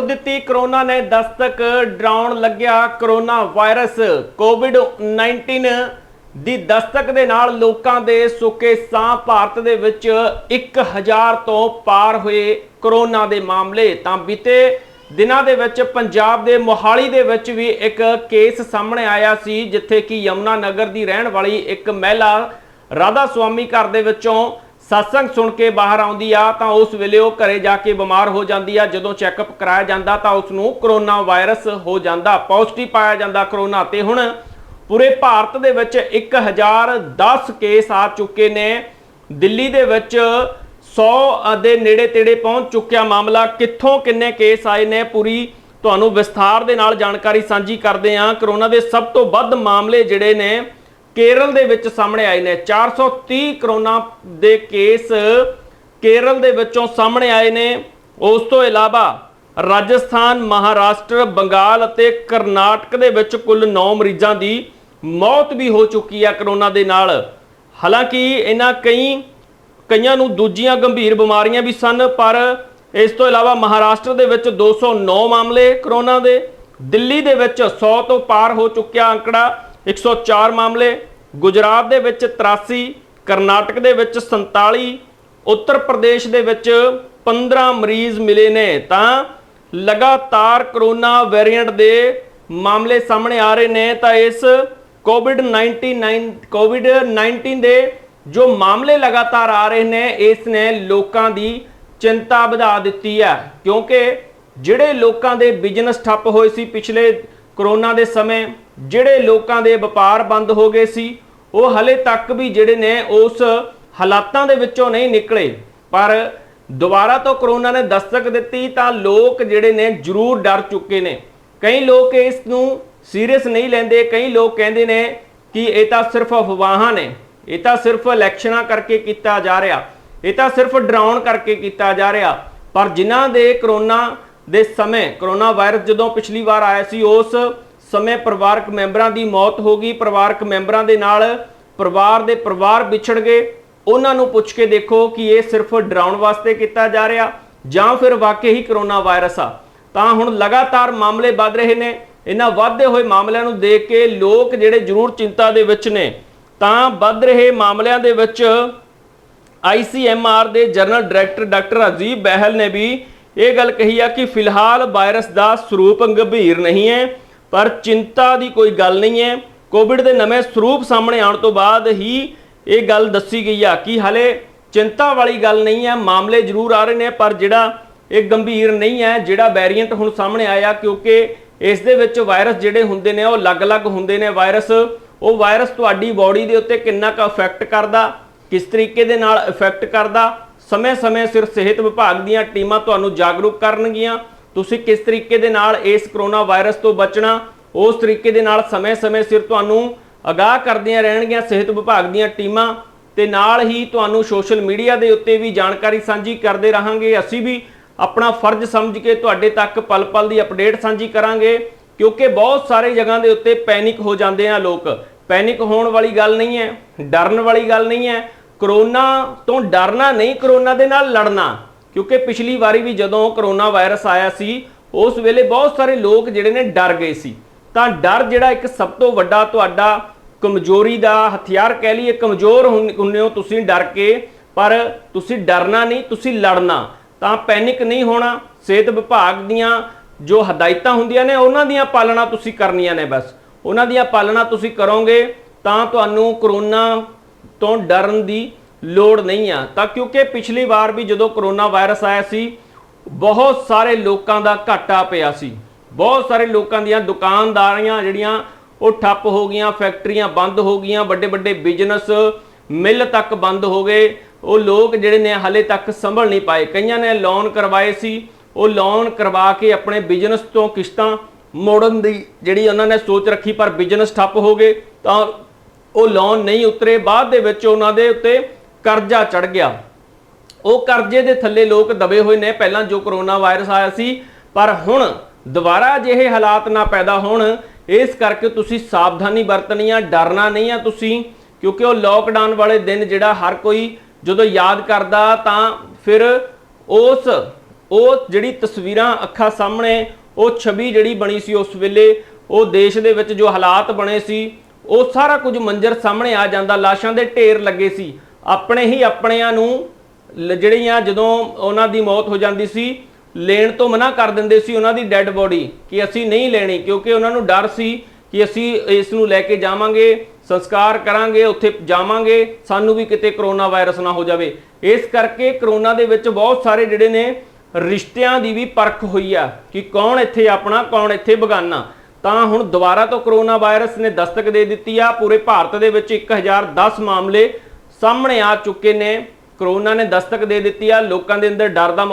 ਦਿੱਤੀ। ਕਰੋਨਾ ਨੇ ਦਸਤਕ ਡਰਾਉਣ ਲੱਗਿਆ ਕਰੋਨਾ ਵਾਇਰਸ। ਕੋਵਿਡ 19 ਦੀ ਦਸਤਕ ਦੇ ਨਾਲ ਲੋਕਾਂ ਦੇ ਸੁੱਕੇ ਸਾਹ ਭਾਰਤ ਦੇ ਵਿੱਚ 1000 ਤੋਂ ਪਾਰ ਹੋਏ ਕਰੋਨਾ ਦੇ ਮਾਮਲੇ। ਤਾਂ ਬੀਤੇ ਦਿਨਾਂ ਦੇ ਵਿੱਚ ਪੰਜਾਬ ਦੇ ਮੋਹਾਲੀ ਦੇ ਵਿੱਚ ਵੀ ਇੱਕ ਕੇਸ ਸਾਹਮਣੇ ਆਇਆ ਸੀ, ਜਿੱਥੇ ਕਿ ਯਮਨਾ ਨਗਰ ਦੀ ਰਹਿਣ ਵਾਲੀ ਇੱਕ ਮਹਿਲਾ ਰਾਧਾ ਸੁਆਮੀ ਘਰ ਦੇ ਵਿੱਚੋਂ ਸਤਸੰਗ ਸੁਣ ਕੇ ਬਾਹਰ ਆਉਂਦੀ ਆ, ਤਾਂ ਉਸ ਵੇਲੇ ਉਹ ਘਰੇ ਜਾ ਕੇ ਬਿਮਾਰ ਹੋ ਜਾਂਦੀ ਆ। ਜਦੋਂ ਚੈੱਕਅਪ ਕਰਾਇਆ ਜਾਂਦਾ, ਤਾਂ ਉਸ ਨੂੰ ਕਰੋਨਾ ਵਾਇਰਸ ਹੋ ਜਾਂਦਾ, ਪੋਜ਼ਿਟਿਵ ਪਾਇਆ ਜਾਂਦਾ ਕਰੋਨਾ ਤੇ। ਹੁਣ ਪੂਰੇ ਭਾਰਤ ਦੇ ਵਿੱਚ 1010 ਕੇਸ ਆ ਚੁੱਕੇ ਨੇ। ਦਿੱਲੀ ਦੇ ਵਿੱਚ 100 ਦੇ ਨੇੜੇ ਤੇੜੇ ਪਹੁੰਚ ਚੁੱਕਿਆ ਮਾਮਲਾ। ਕਿੱਥੋਂ ਕਿੰਨੇ ਕੇਸ ਆਏ ਨੇ, ਪੂਰੀ ਤੁਹਾਨੂੰ ਵਿਸਥਾਰ ਦੇ ਨਾਲ ਜਾਣਕਾਰੀ ਸਾਂਝੀ ਕਰਦੇ ਹਾਂ ਕਰੋਨਾ ਦੇ ਸਭ ਤੋਂ ਵੱਧ ਮਾਮਲੇ ਜਿਹੜੇ ਨੇ ਕੇਰਲ ਦੇ ਵਿੱਚ ਸਾਹਮਣੇ ਆਏ ਨੇ। 430 ਕਰੋਨਾ ਦੇ ਕੇਸ ਕੇਰਲ ਦੇ ਵਿੱਚੋਂ ਸਾਹਮਣੇ ਆਏ ਨੇ। ਉਸ ਤੋਂ ਇਲਾਵਾ ਰਾਜਸਥਾਨ, ਮਹਾਰਾਸ਼ਟਰ, ਬੰਗਾਲ ਅਤੇ ਕਰਨਾਟਕ ਦੇ ਵਿੱਚ ਕੁੱਲ 9 ਮਰੀਜ਼ਾਂ ਦੀ ਮੌਤ ਵੀ ਹੋ ਚੁੱਕੀ ਹੈ ਕਰੋਨਾ ਦੇ ਨਾਲ। ਹਾਲਾਂਕਿ ਇਹਨਾਂ ਕਈ ਕਈਆਂ ਨੂੰ ਦੂਜੀਆਂ ਗੰਭੀਰ ਬਿਮਾਰੀਆਂ ਵੀ ਸਨ, ਪਰ ਇਸ ਤੋਂ ਇਲਾਵਾ ਮਹਾਰਾਸ਼ਟਰ ਦੇ ਵਿੱਚ 209 ਮਾਮਲੇ ਕਰੋਨਾ ਦੇ, ਦਿੱਲੀ ਦੇ ਵਿੱਚ 100 ਤੋਂ ਪਾਰ ਹੋ ਚੁੱਕਿਆ ਅੰਕੜਾ 104 ਮਾਮਲੇ, ਗੁਜਰਾਤ ਦੇ ਵਿੱਚ 83 ਕਰਨਾਟਕ ਦੇ ਵਿੱਚ 47 ਉੱਤਰ ਪ੍ਰਦੇਸ਼ ਦੇ ਵਿੱਚ 15 ਮਰੀਜ਼ ਮਿਲੇ ਨੇ। ਤਾਂ ਲਗਾਤਾਰ ਕਰੋਨਾ ਵੇਰੀਐਂਟ ਦੇ ਮਾਮਲੇ ਸਾਹਮਣੇ ਆ ਰਹੇ ਨੇ, ਤਾਂ ਇਸ ਕੋਵਿਡ 19 ਕੋਵਿਡ 19 ਦੇ ਜੋ ਮਾਮਲੇ ਲਗਾਤਾਰ ਆ ਰਹੇ ਨੇ ਇਸ ਨੇ ਲੋਕਾਂ ਦੀ ਚਿੰਤਾ ਵਧਾ ਦਿੱਤੀ ਹੈ। ਕਿਉਂਕਿ ਜਿਹੜੇ ਲੋਕਾਂ ਦੇ ਬਿਜ਼ਨਸ ਠੱਪ ਹੋਏ ਸੀ ਪਿਛਲੇ ਕਰੋਨਾ ਦੇ ਸਮੇਂ ਜਿਹੜੇ ਲੋਕਾਂ ਦੇ ਵਪਾਰ ਬੰਦ ਹੋ ਗਏ ਸੀ, ਉਹ ਹਲੇ ਤੱਕ ਵੀ ਜਿਹੜੇ ਨੇ ਉਸ ਹਾਲਾਤਾਂ ਦੇ ਵਿੱਚੋਂ ਨਹੀਂ ਨਿਕਲੇ। ਪਰ ਦੁਬਾਰਾ ਤੋਂ ਕਰੋਨਾ ਨੇ ਦਸਤਕ ਦਿੱਤੀ ਤਾਂ ਲੋਕ ਜਿਹੜੇ ਨੇ ਜ਼ਰੂਰ ਡਰ ਚੁੱਕੇ ਨੇ। ਕਈ ਲੋਕ ਇਸ ਨੂੰ ਸੀਰੀਅਸ ਨਹੀਂ ਲੈਂਦੇ, ਕਈ ਲੋਕ ਕਹਿੰਦੇ ਨੇ ਕਿ ਇਹ ਤਾਂ ਸਿਰਫ ਅਫਵਾਹਾਂ ਨੇ, ਇਹ ਤਾਂ ਸਿਰਫ ਇਲੈਕਸ਼ਨਾਂ ਕਰਕੇ ਕੀਤਾ ਜਾ ਰਿਹਾ, ਇਹ ਤਾਂ ਸਿਰਫ ਡਰਾਉਣ ਕਰਕੇ ਕੀਤਾ ਜਾ ਰਿਹਾ। ਪਰ ਜਿਨ੍ਹਾਂ ਦੇ ਕਰੋਨਾ ਦੇ ਸਮੇਂ ਕਰੋਨਾ ਵਾਇਰਸ ਜਦੋਂ ਪਿਛਲੀ ਵਾਰ ਆਇਆ ਸੀ, ਉਸ ਸਮੇਂ ਪਰਿਵਾਰਕ ਮੈਂਬਰਾਂ ਦੀ ਮੌਤ ਹੋ ਗਈ। ਪਰਿਵਾਰਕ ਮੈਂਬਰਾਂ ਦੇ ਨਾਲ ਪਰਿਵਾਰ ਦੇ ਪਰਿਵਾਰ ਵਿਛੜ ਗਏ। ਉਹਨਾਂ ਨੂੰ ਪੁੱਛ ਕੇ ਦੇਖੋ ਕਿ ਇਹ ਸਿਰਫ ਡਰਾਉਣ ਵਾਸਤੇ ਕੀਤਾ ਜਾ ਰਿਹਾ ਜਾਂ ਫਿਰ ਵਾਕਈ ਹੀ ਕਰੋਨਾ ਵਾਇਰਸ ਆ। ਤਾਂ ਹੁਣ ਲਗਾਤਾਰ ਮਾਮਲੇ ਵੱਧ ਰਹੇ ਨੇ। ਇਹਨਾਂ ਵੱਧਦੇ ਹੋਏ ਮਾਮਲਿਆਂ ਨੂੰ ਦੇਖ ਕੇ ਲੋਕ ਜਿਹੜੇ ਜ਼ਰੂਰ ਚਿੰਤਾ ਦੇ ਵਿੱਚ ਨੇ, ਤਾਂ ਵੱਧ ਰਹੇ ਮਾਮਲਿਆਂ ਦੇ ਵਿੱਚ ਆਈਸੀਐਮਆਰ ਦੇ ਜਨਰਲ ਡਾਇਰੈਕਟਰ ਡਾਕਟਰ ਅਜੀਬ ਬਹਿਲ ਨੇ ਵੀ ਇਹ ਗੱਲ ਕਹੀ ਆ ਕਿ ਫਿਲਹਾਲ ਵਾਇਰਸ ਦਾ ਸਰੂਪ ਗੰਭੀਰ ਨਹੀਂ ਹੈ, ਪਰ ਚਿੰਤਾ ਦੀ ਕੋਈ ਗੱਲ ਨਹੀਂ ਹੈ। ਕੋਵਿਡ ਦੇ ਨਵੇਂ ਸਰੂਪ ਸਾਹਮਣੇ ਆਉਣ ਤੋਂ ਬਾਅਦ ਹੀ ਇਹ ਗੱਲ ਦੱਸੀ ਗਈ ਆ ਕਿ ਹਲੇ ਚਿੰਤਾ ਵਾਲੀ ਗੱਲ ਨਹੀਂ ਹੈ, ਮਾਮਲੇ ਜ਼ਰੂਰ ਆ ਰਹੇ ਨੇ, ਪਰ ਜਿਹੜਾ ਇਹ ਗੰਭੀਰ ਨਹੀਂ ਹੈ, ਜਿਹੜਾ ਵੈਰੀਐਂਟ ਹੁਣ ਸਾਹਮਣੇ ਆਇਆ, ਕਿਉਂਕਿ ਇਸ ਦੇ ਵਿੱਚ ਵਾਇਰਸ ਜਿਹੜੇ ਹੁੰਦੇ ਨੇ, ਉਹ ਅਲੱਗ-ਅਲੱਗ ਹੁੰਦੇ ਨੇ ਵਾਇਰਸ ਉਹ ਵਾਇਰਸ ਤੁਹਾਡੀ ਬਾਡੀ ਦੇ ਉੱਤੇ ਕਿੰਨਾ ਕੁ ਇਫੈਕਟ ਕਰਦਾ, ਕਿਸ ਤਰੀਕੇ ਦੇ ਨਾਲ ਇਫੈਕਟ ਕਰਦਾ ਸਮੇਂ-ਸਮੇਂ ਸਿਰ ਸਿਹਤ ਵਿਭਾਗ ਦੀਆਂ ਟੀਮਾਂ ਤੁਹਾਨੂੰ ਜਾਗਰੂਕ ਕਰਨਗੀਆਂ। ਤੁਸੀਂ ਕਿਸ ਤਰੀਕੇ ਦੇ ਨਾਲ ਇਸ ਕਰੋਨਾ ਵਾਇਰਸ ਤੋਂ ਬਚਣਾ, ਉਸ ਤਰੀਕੇ ਦੇ ਨਾਲ ਸਮੇਂ-ਸਮੇਂ ਸਿਰ ਤੁਹਾਨੂੰ ਅਗਾਹ ਕਰਦੀਆਂ ਰਹਿਣਗੀਆਂ ਸਿਹਤ ਵਿਭਾਗ ਦੀਆਂ ਟੀਮਾਂ ਤੇ ਨਾਲ ਹੀ ਤੁਹਾਨੂੰ ਸੋਸ਼ਲ ਮੀਡੀਆ ਦੇ ਉੱਤੇ ਵੀ ਜਾਣਕਾਰੀ ਸਾਂਝੀ ਕਰਦੇ ਰਹਾਂਗੇ। ਅਸੀਂ ਵੀ ਆਪਣਾ ਫਰਜ਼ ਸਮਝ ਕੇ ਤੁਹਾਡੇ ਤੱਕ ਪਲ-ਪਲ ਦੀ ਅਪਡੇਟ ਸਾਂਝੀ ਕਰਾਂਗੇ, ਕਿਉਂਕਿ ਬਹੁਤ ਸਾਰੇ ਜਗ੍ਹਾ ਦੇ ਉੱਤੇ ਪੈਨਿਕ ਹੋ ਜਾਂਦੇ ਆ ਲੋਕ। ਪੈਨਿਕ ਹੋਣ ਵਾਲੀ ਗੱਲ ਨਹੀਂ ਹੈ, ਡਰਨ ਵਾਲੀ ਗੱਲ ਨਹੀਂ ਹੈ। ਕਰੋਨਾ ਤੋਂ ਡਰਨਾ ਨਹੀਂ, ਕਰੋਨਾ ਦੇ ਨਾਲ ਲੜਨਾ। ਕਿਉਂਕਿ ਪਿਛਲੀ ਵਾਰੀ ਵੀ ਜਦੋਂ ਕਰੋਨਾ ਵਾਇਰਸ ਆਇਆ ਸੀ, ਉਸ ਵੇਲੇ ਬਹੁਤ ਸਾਰੇ ਲੋਕ ਜਿਹੜੇ ਨੇ ਡਰ ਗਏ ਸੀ। ਤਾਂ ਡਰ ਜਿਹੜਾ ਇੱਕ ਸਭ ਤੋਂ ਵੱਡਾ ਤੁਹਾਡਾ ਕਮਜ਼ੋਰੀ ਦਾ ਹਥਿਆਰ ਕਹਿ ਲਈਏ, ਕਮਜ਼ੋਰ ਹੁੰਨੇ ਹੋ ਤੁਸੀਂ ਡਰ ਕੇ, ਪਰ ਤੁਸੀਂ ਡਰਨਾ ਨਹੀਂ, ਤੁਸੀਂ ਲੜਨਾ। ਤਾਂ ਪੈਨਿਕ ਨਹੀਂ ਹੋਣਾ, ਸਿਹਤ ਵਿਭਾਗ ਦੀਆਂ ਜੋ ਹਦਾਇਤਾਂ ਹੁੰਦੀਆਂ ਨੇ, ਉਹਨਾਂ ਦੀਆਂ ਪਾਲਣਾ ਤੁਸੀਂ ਕਰਨੀਆਂ ਨੇ ਬਸ। ਉਹਨਾਂ ਦੀਆਂ ਪਾਲਣਾ ਤੁਸੀਂ ਕਰੋਗੇ, ਤਾਂ ਤੁਹਾਨੂੰ ਕਰੋਨਾ ਤੋਂ ਡਰਨ ਦੀ ਲੋੜ ਨਹੀਂ ਆ। ਤਾਂ ਕਿਉਂਕਿ ਪਿਛਲੀ ਵਾਰ ਵੀ ਜਦੋਂ ਕਰੋਨਾ ਵਾਇਰਸ ਆਇਆ ਸੀ, ਬਹੁਤ ਸਾਰੇ ਲੋਕਾਂ ਦਾ ਘਾਟਾ ਪਿਆ ਸੀ। ਬਹੁਤ ਸਾਰੇ ਲੋਕਾਂ ਦੀਆਂ ਦੁਕਾਨਦਾਰੀਆਂ ਜਿਹੜੀਆਂ, ਉਹ ਠੱਪ ਹੋ ਗਈਆਂ, ਫੈਕਟਰੀਆਂ ਬੰਦ ਹੋ ਗਈਆਂ ਵੱਡੇ ਵੱਡੇ ਬਿਜ਼ਨਸ ਮਿੱਲ ਤੱਕ ਬੰਦ ਹੋ ਗਏ। ਉਹ ਲੋਕ ਜਿਹੜੇ ਨੇ ਹਾਲੇ ਤੱਕ ਸੰਭਲ ਨਹੀਂ ਪਾਏ। ਕਈਆਂ ਨੇ ਲੋਨ ਕਰਵਾਏ ਸੀ। ਉਹ ਲੋਨ ਕਰਵਾ ਕੇ ਆਪਣੇ ਬਿਜ਼ਨਸ ਤੋਂ ਕਿਸ਼ਤਾਂ ਮੋੜਨ ਦੀ ਜਿਹੜੀ ਉਹਨਾਂ ਨੇ ਸੋਚ ਰੱਖੀ, ਪਰ ਬਿਜ਼ਨਸ ਠੱਪ ਹੋ ਗਏ। ਤਾਂ ਉਹ ਲੋਨ ਨਹੀਂ ਉਤਰੇ, ਬਾਅਦ ਦੇ ਵਿੱਚ ਉਹਨਾਂ ਦੇ ਉੱਤੇ ਕਰਜ਼ਾ ਚੜ ਗਿਆ। ਉਹ ਕਰਜ਼ੇ ਦੇ ਥੱਲੇ ਲੋਕ ਦਬੇ ਹੋਏ ਨੇ, ਪਹਿਲਾਂ ਜੋ ਕਰੋਨਾ ਵਾਇਰਸ ਆਇਆ ਸੀ, ਪਰ ਹੁਣ ਦੁਬਾਰਾ ਅਜਿਹੇ ਹਾਲਾਤ ਨਾ ਪੈਦਾ ਹੋਣ, ਇਸ ਕਰਕੇ ਤੁਸੀਂ ਸਾਵਧਾਨੀ ਵਰਤਣੀ ਆ, ਡਰਨਾ ਨਹੀਂ ਆ ਤੁਸੀਂ, ਕਿਉਂਕਿ ਉਹ ਲੋਕਡਾਊਨ ਵਾਲੇ ਦਿਨ ਜਿਹੜਾ ਹਰ ਕੋਈ ਜਦੋਂ ਯਾਦ ਕਰਦਾ ਤਾਂ ਫਿਰ ਉਸ, ਉਹ ਜਿਹੜੀ ਤਸਵੀਰਾਂ ਅੱਖਾਂ ਸਾਹਮਣੇ, ਉਹ ਛਵੀ ਜਿਹੜੀ ਬਣੀ ਸੀ ਉਸ ਵੇਲੇ, ਉਹ ਦੇਸ਼ ਦੇ ਵਿੱਚ ਜੋ ਹਾਲਾਤ ਬਣੇ ਸੀ ਉਹ ਸਾਰਾ ਕੁਝ ਮੰਜ਼ਰ ਸਾਹਮਣੇ ਆ ਜਾਂਦਾ, ਲਾਸ਼ਾਂ ਦੇ ਢੇਰ ਲੱਗੇ ਸੀ। ਆਪਣੇ ਹੀ ਆਪਣਿਆਂ ਨੂੰ ਲ- ਜਿਹੜੀਆਂ ਜਦੋਂ ਉਹਨਾਂ ਦੀ ਮੌਤ ਹੋ ਜਾਂਦੀ ਸੀ, ਲੈਣ ਤੋਂ ਮਨਾ ਕਰ ਦਿੰਦੇ ਸੀ ਉਹਨਾਂ ਦੀ ਡੈੱਡ ਬੋਡੀ ਕਿ ਅਸੀਂ ਨਹੀਂ ਲੈਣੀ, ਕਿਉਂਕਿ ਉਹਨਾਂ ਨੂੰ ਡਰ ਸੀ ਕਿ ਅਸੀਂ ਇਸ ਨੂੰ ਲੈ ਕੇ ਜਾਵਾਂਗੇ, ਸੰਸਕਾਰ ਕਰਾਂਗੇ, ਉੱਥੇ ਜਾਵਾਂਗੇ, ਸਾਨੂੰ ਵੀ ਕਿਤੇ ਕਰੋਨਾ ਵਾਇਰਸ ਨਾ ਹੋ ਜਾਵੇ। ਇਸ ਕਰਕੇ ਕਰੋਨਾ ਦੇ ਵਿੱਚ ਬਹੁਤ ਸਾਰੇ ਜਿਹੜੇ ਨੇ ਰਿਸ਼ਤਿਆਂ ਦੀ ਵੀ ਪਰਖ ਹੋਈ ਆ ਕਿ ਕੌਣ ਇੱਥੇ ਆਪਣਾ, ਕੌਣ ਇੱਥੇ ਬਗਾਨਾ। ਤਾਂ ਹੁਣ ਦੁਬਾਰਾ ਤੋਂ ਕਰੋਨਾ ਵਾਇਰਸ ਨੇ ਦਸਤਕ ਦੇ ਦਿੱਤੀ ਆ। ਪੂਰੇ ਭਾਰਤ ਦੇ ਵਿੱਚ 1010 ਮਾਮਲੇ ਸਾਹਮਣੇ ਆ ਚੁੱਕੇ ਨੇ। ਕਰੋਨਾ ਨੇ ਦਸਤਕ ਦੇ ਦਿੱਤੀ ਆ। ਲੋਕਾਂ ਦੇ ਅੰਦਰ ਡਰ ਦਾ